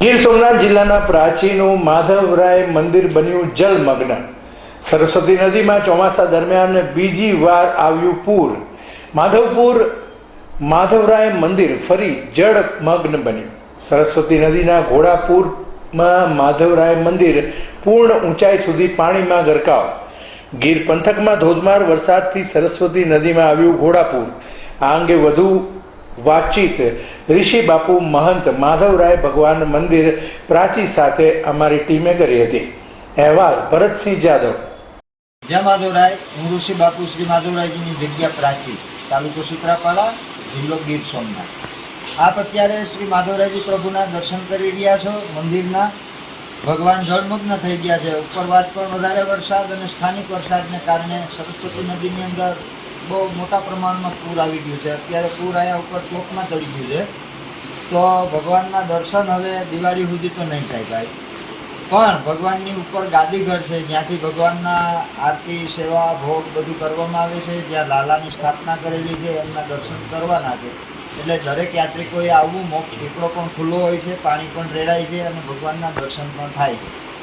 ગીર સોમનાથ જિલ્લાના પ્રાચીનું માધવરાય મંદિર બન્યું જલમગ્ન. સરસ્વતી નદીમાં ચોમાસા દરમિયાન બીજી વાર આવ્યું પૂર. માધવપુર માધવરાય મંદિર ફરી જળમગ્ન બન્યું. સરસ્વતી નદીના ઘોડાપુરમાં માધવરાય મંદિર પૂર્ણ ઊંચાઈ સુધી પાણીમાં ગરકાવ. ગીર પંથકમાં ધોધમાર વરસાદથી સરસ્વતી નદીમાં આવ્યું ઘોડાપુર. આ અંગે વધુ વાતચીત. ઋષિ બાપુ મહંત માધવરાય ભગવાન મંદિર પ્રાચી સાથે અમારી ટીમે કરી હતી. અહેવાલ, ભરતસિંહ જાદવ. જય માધવરાય. હું ઋષિ બાપુ શ્રી માધવરાયજીની જગ્યા પ્રાચી, તાલુકો સુત્રાપાડા, જિલ્લો ગીર સોમનાથ. આપ અત્યારે શ્રી માધવરાયજી પ્રભુના દર્શન કરી રહ્યા છો, મંદિરના. ભગવાન જળમગ્ન થઈ ગયા છે. ઉપરવાદ પણ વધારે વરસાદ અને સ્થાનિક વરસાદને કારણે સરસ્વતી નદીની અંદર બહુ મોટા પ્રમાણમાં પૂર આવી ગયું છે. અત્યારે પૂર અહીંયા ઉપર ચોકમાં ચડી ગયું છે. તો ભગવાનના દર્શન હવે દિવાળી સુધી તો નહીં થાય ભાઈ. પણ ભગવાનની ઉપર ગાદીઘર છે. જ્યાંથી ભગવાનના આરતી, સેવા, ભોગ બધું કરવામાં આવે છે. જ્યાં લાલાની સ્થાપના કરેલી છે, એમના દર્શન કરવાના છે. એટલે દરેક યાત્રિકોએ આવવું મોક્ષ પીપળો પણ ખુલ્લો હોય છે, પાણી પણ રેડાય છે અને ભગવાનના દર્શન પણ થાય છે.